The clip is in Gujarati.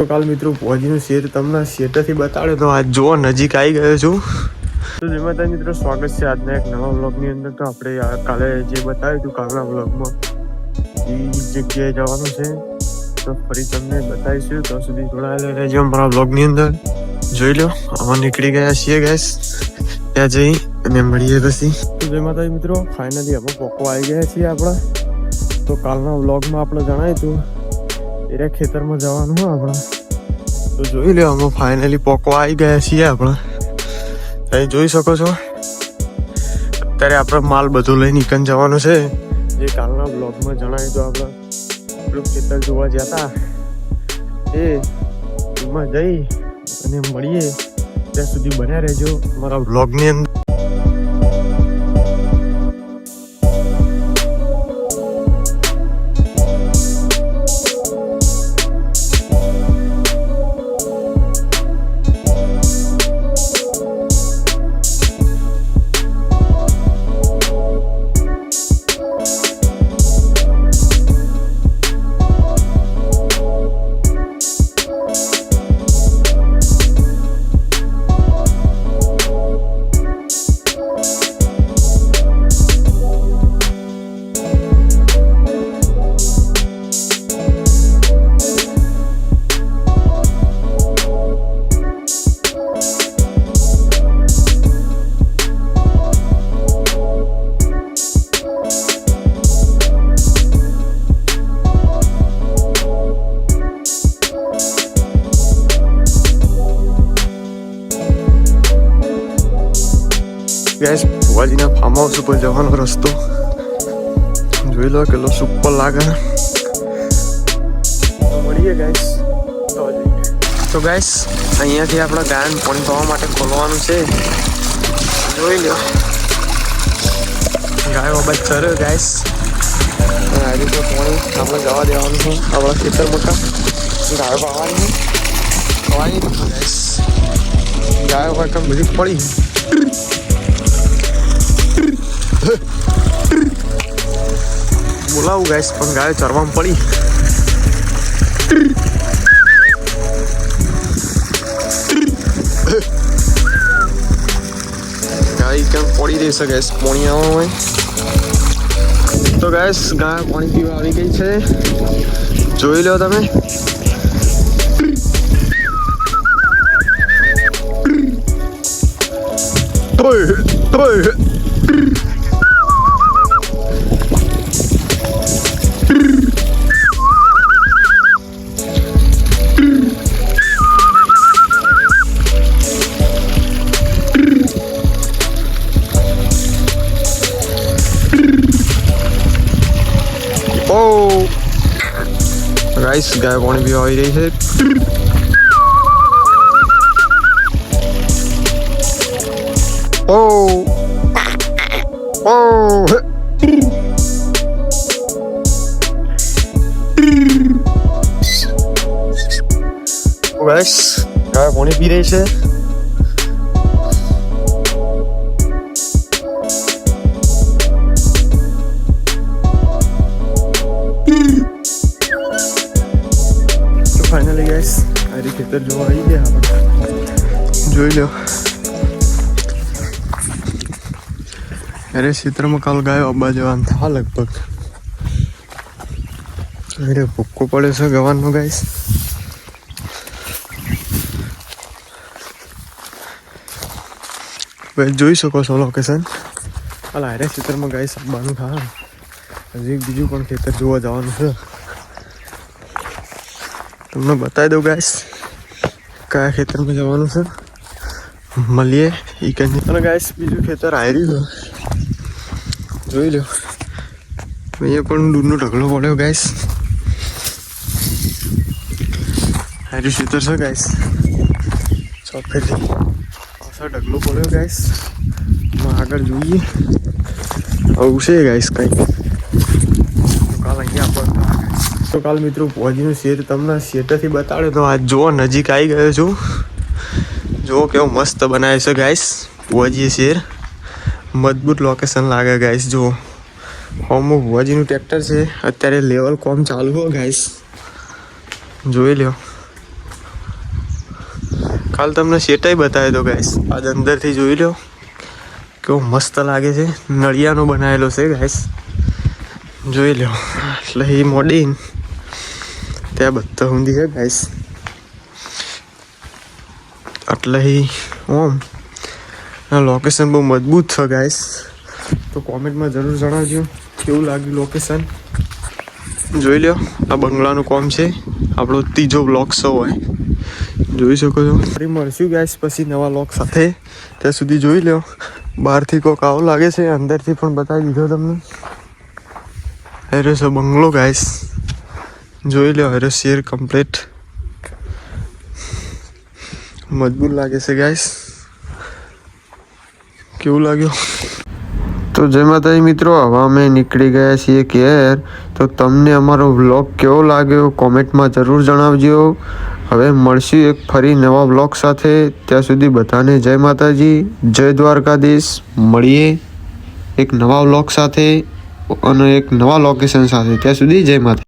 તો કાલ મિત્રો પહોંચીનું શેર તમને શેરથી બતાડે તો આજ જોવો નજીક આવી ગયો છું. તો જેમાં તમે મિત્રો, સ્વાગત છે આજના એક નવા વ્લોગની અંદર. તો આપણે કાલે જે બતાવ્યું હતું કાલના વ્લોગમાં, એ જગ્યાએ જવાનું છે. તો ફરી તમને બતાવીશું. તો સુધી જોડાયેલા રહેજો અમારા વ્લોગની અંદર. જોઈ લો અમે નીકળી ગયા છીએ ગેસ ત્યાં જઈ અને મળીએ પછી. તો જય માતાજી મિત્રો ફાઇનલી અમે પોકો આવી ગયા છીએ આપણા. તો કાલના વ્લોગમાં આપણે જણાવ્યું હતું, એ ખેતરમાં જવાનું હોય આપણે. તો જોઈ લો અમે ફાઇનલી પોકો આવી ગયા છીએ આપણે. અહીં જોઈ શકો છો. અત્યારે આપણે માલ બધું લઈને નીકળ જવાનો છે. જે કાલના બ્લોગમાં જણાવ્યું તો આપણે. આપણું ખેતર જોવા જતા એ એમાં જઈ અને મળીએ. ત્યાં સુધી બન્યા રહેજો. અમારા બ્લોગની અંદર ગેસ ભુવાજીના ફાર્મ હાઉસ ઉપર જવાનો રસ્તો. જોઈ લો કેટલો સુપર લાગે. મળીએ ગાઈસ તો. ગાઈસ અહીંયાથી આપણે ગાયન પાણી પાવા માટે ખોલવાનું છે. જોઈ લો. ગાયો બાબત ચરે ગાઈસ આજે તો પાણી આપણે જવા દેવાનું છે આપણા ખેતર મોટા. ગાયો પાવાની ખવાની ગાઈસ ગાયો પર કામ બધી પડી. બોલાવું ગાઈસ પણ ગાયો ચરવામાં પડી ગાય કેમ પડી રહેશે ગેસ પાણી આવવા હોય તો ગેસ ગાય પાણી પીવા આવી ગઈ છે જોઈ લો તમે ઓય ઓય ગાઈસ ગાય પાણી પીવા આવી રહી છે ઓ ઓ ગાઈસ ગાય પાણી પી રહી છે તો ખેતર જોવા આવી ગયા આપણે જોઈ લો અરે ખેતરમાં કાલ ગાયો અબ્બા જવાનું થા લગભગ અરે ભૂક્કો પડે છે ગવાનો ગાઈસ હવે જોઈ શકો છો લોકેશન હાલ આરે ખેતરમાં ગાઈસ અબ્બાનું થા હજી એક બીજું પણ ખેતર જોવા જવાનું છે તમને બતાવી દઉં ગાઈસ કયા ખેતરમાં જવાનું છે મળીએ એ કંઈ અને ગાઈસ બીજું ખેતર આવી રહ્યું જોઈ લો અહીંયા પણ દૂરનો ઢગલો પડ્યો ગાઈસ હારી ખેતર છે ગાઈસ ચોફેથી પાછળ ઢગલો પડ્યો ગાઈસ આગળ જોઈએ આવું છે ગાઈસ કંઈ કાલ અહીંયા આપણને તો કાલ મિત્રો પહોંચીનું શેર તમને શેરથી બતાડ્યો તો આ જુઓ, નજીક આવી ગયો છું. જુઓ કેવો મસ્ત બનાવ્યો છે ગાઈસ પહોંચીએ શેર. મજબૂત લોકેશન લાગે ગાઈસ જુઓ. હોમો ભુવાજીનું ટ્રેક્ટર છે. અત્યારે લેવલ કોમ ચાલુ હો ગાઈસ જોઈ લ્યો. કાલ તમને શેટાઈ બતાવ્યો તો ગાઈસ આજ અંદરથી જોઈ લ્યો. કેવો મસ્ત લાગે છે. નળિયાનો બનાવેલો છે ગાઈસ જોઈ લો એટલે એ મોડીન. ત્યાં બધા ઊંધી છે ગાઈસ એટલે ઓમ. લોકેશન બહુ મજબૂત છે ગાઈસ તો કોમેન્ટમાં જરૂર જણાવજો, કેવું લાગ્યું લોકેશન જોઈ લો આ બંગલાનું કોમ છે. આપણો ત્રીજો બ્લોક શો હોય. જોઈ શકો છો. ફરી મળશું ગાઈસ પછી નવા લોક સાથે. ત્યાં સુધી જોઈ લો બહારથી કોક આવો લાગે છે, અંદરથી પણ બતાવી દીધો તમને. હેરો છે બંગલો ગાઈસ જોઈ લો હેરો શેર કમ્પ્લીટ મજબૂત લાગે છે ગાઈસ કેવું લાગ્યું? તો જય માતાજી મિત્રો, હવે અમે નીકળી ગયા છીએ કેર તો તમને અમારો વ્લોગ કેવો લાગ્યો? કોમેન્ટમાં જરૂર જણાવજો. હવે મળશું એક ફરી નવા વ્લોગ સાથે. ત્યાં સુધી બધાને જય માતાજી, જય દ્વારકાધીશ. મળીએ એક નવા વ્લોગ સાથે અને એક નવા લોકેશન સાથે. ત્યાં સુધી જય માતા